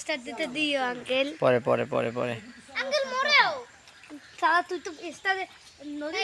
Start দিতে দিও uncle. পরে পরে পরে পরে। আঙ্কেল মরেও। সারা তুই তো স্টার নদী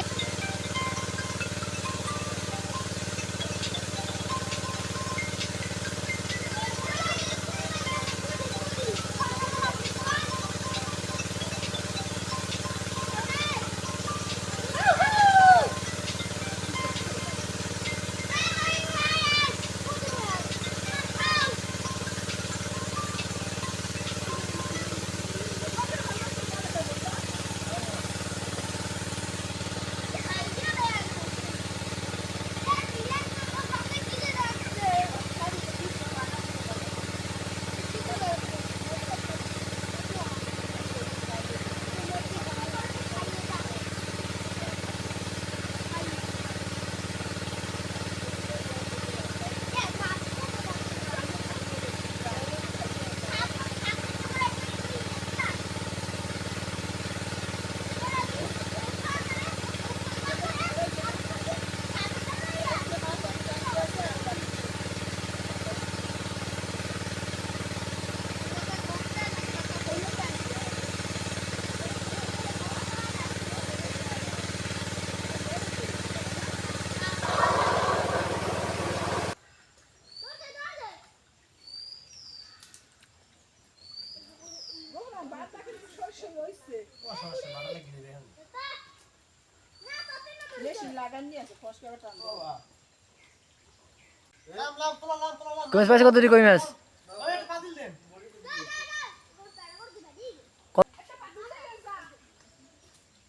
কই মাছ পাইছে কত কই মাছ?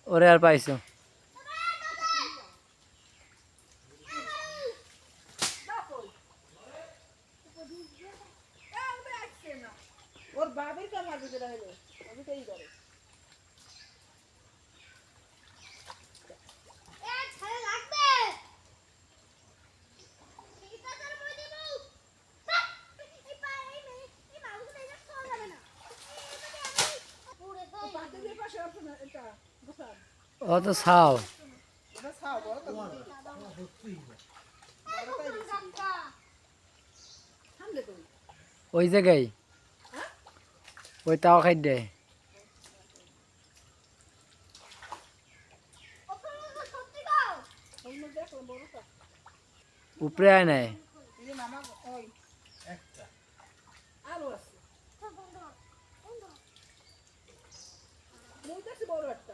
ওরে আর পাইছো ওর বাবির কাম মারবে যেটা হলো আমি তো এই করে পাতিলের পাশে অপশন এটা গোসান ও তো থামলে ওই জায়গায়? ওই তাও খাই দে। উপরে আয় নাই। বড় একটা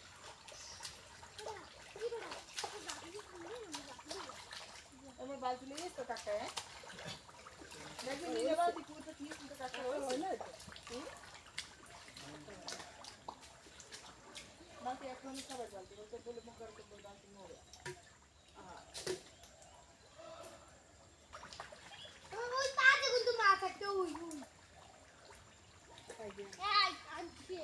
আমার বালতি নিয়ে তো কাকা হ্যাঁ দেখবি নিয়ে বালতি পুরো কি কিন্তু কাকা হয় না বালতি এখন সবাই বালতি বলতে বলে মুখ করে বলে বালতি মরে ওই পাতে কিন্তু মাছ একটা ওই ওই এই আনছি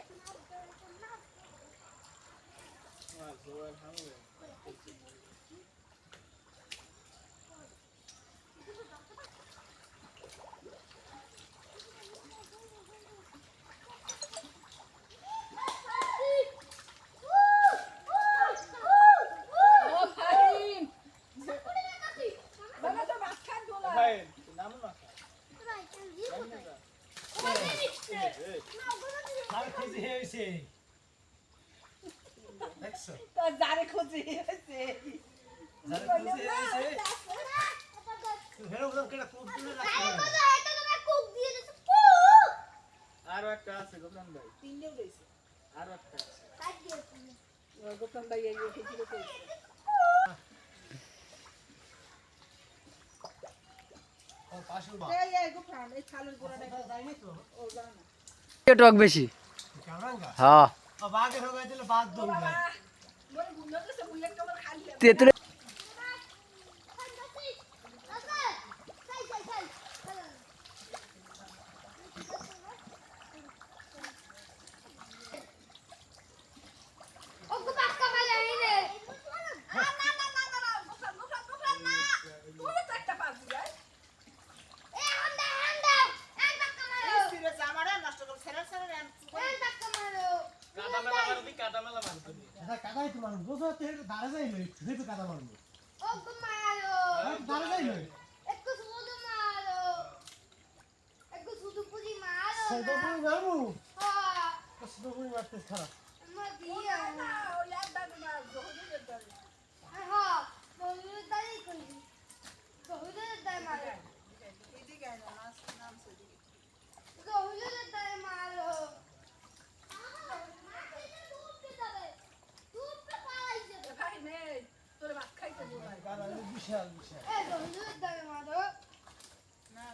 ও ফাহিম বাবা তো ভাত খান দোলা তো জারে খুঁজি হয়েছে এটা তোমার কুক আরও একটা আছে গোপাল ভাই। তিনটে উঠেছে আরও একটা আছে। কাট দিয়েছি গোপাল ভাই এই উঠে দিলে তো এই এই গোপাল এই ছালের গোড়াটা একটু- ও জানো টক বেশি। হ্যাঁ। তেঁতুলে ওকে বাক্কা মারা এনে না না না না না গোপাল গোপাল গোপাল না তুমি তো একটা পাস দিলাই এ হান্দা হান্দা এক বাক্কা মারো সিরে জামাটা নষ্ট করে ছেড়ে ছেড়ে দেন এক বাক্কা মারো কাটা মেলা মারবি কাটা মেলা মারবি। কাদাই তোমার বোঝো তো দাঁড়া যাই লই তুই কাদা মারবো। ওকে মারো। দাঁড়া যাই লই। একটু শুধু মারো। একটু শুধু পুরি মারো সেটা না। তুমি হ্যাঁ। মারতে খারাপ আমার দিয়ে না ও ইয়াদ দাদু না যখন দিলে দাদু হ্যাঁ বহুদূর দাঁড়িয়ে করবি বহুদূর দাঁড়িয়ে মারো এদিকে আয় না নাম নাম সেদিকে বহুদূর দাঁড়িয়ে মারো ভাই নে তোর ভাত খাইতে দিবাই কাদা বিশাল বিশাল না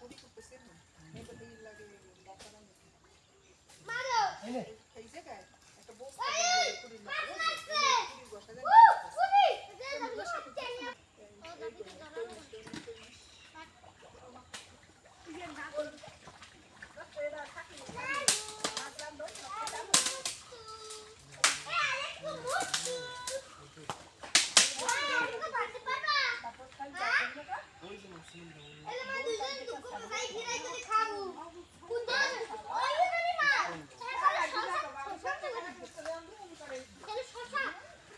পুরি করতেছে না এই তো দিন লাগে বাচ্চা না এনে খাইছে গায় একটা বস্তা দিয়ে পুরি লাগে পুরি বসা যায় তারপর খাই যাবে না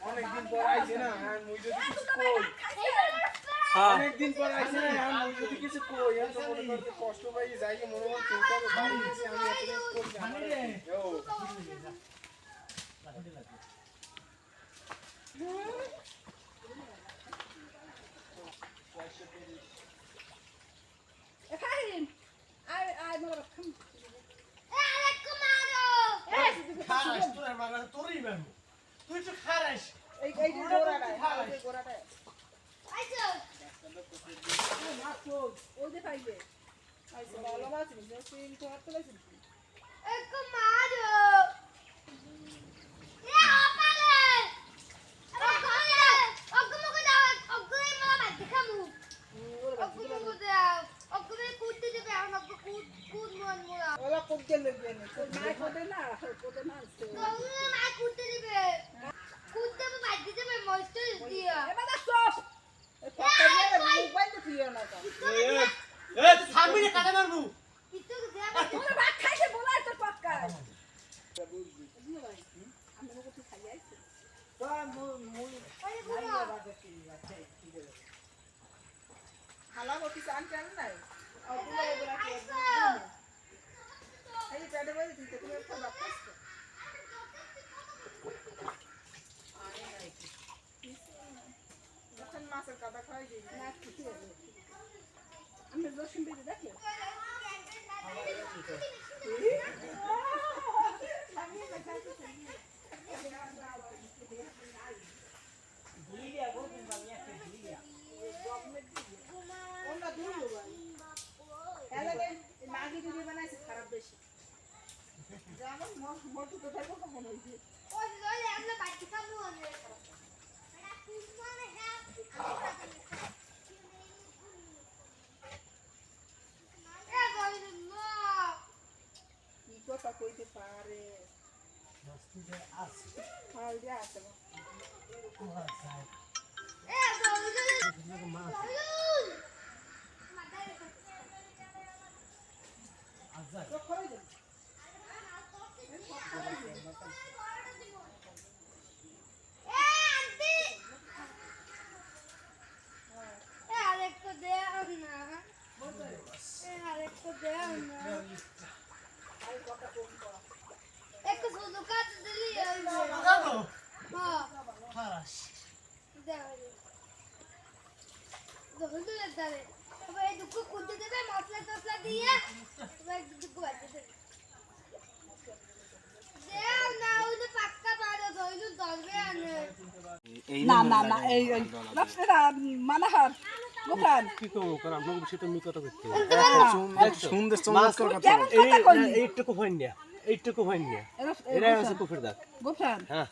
অনেকদিন পর আইছে না আর মুই যদি কিছু কই? অনেকদিন পর আইছে না আর মুই যদি কিছু কই আমি তো মনে করতে কষ্ট পাই যাই মনে হয় চিন্তা করে বাড়ি গেছি আমি এত কিছু করি না। রে। ও। Ey ey de gorada. Ey gorada. De payde. Ay sen ağlamazsın. Ben senin tuhaftalasın. Ola kodde le beni. মাছের কাদা খাই দিই। না কিছু আমি রসুন বেঁধে দেখলে অন্য দূর এলাকে মাগি দিদি বানাইছে খারাপ বেশি যেমন মোটু তো থাকব কখন হয়েছে কি কথা কইতে পারে খাওয়া দিয়ে আসে তো খরচ দেবে আরেকটা দেও না আরেকটা দেও না আর কথা কম করা একটু শুধু কাজ দিলি কাদো হ্যাঁ দুঃখ দেবে মশলা টসলা দিয়ে দুঃখ দেবে না না না না এই এই মানাহার গোপাল কি করব কারণ আমি কথা করতে সুন্দর চমৎকার কথা এই এইটুকু হইন না এইটুকু হইন না। এরা হচ্ছে কুকুর দাগ গোপাল হ্যাঁ।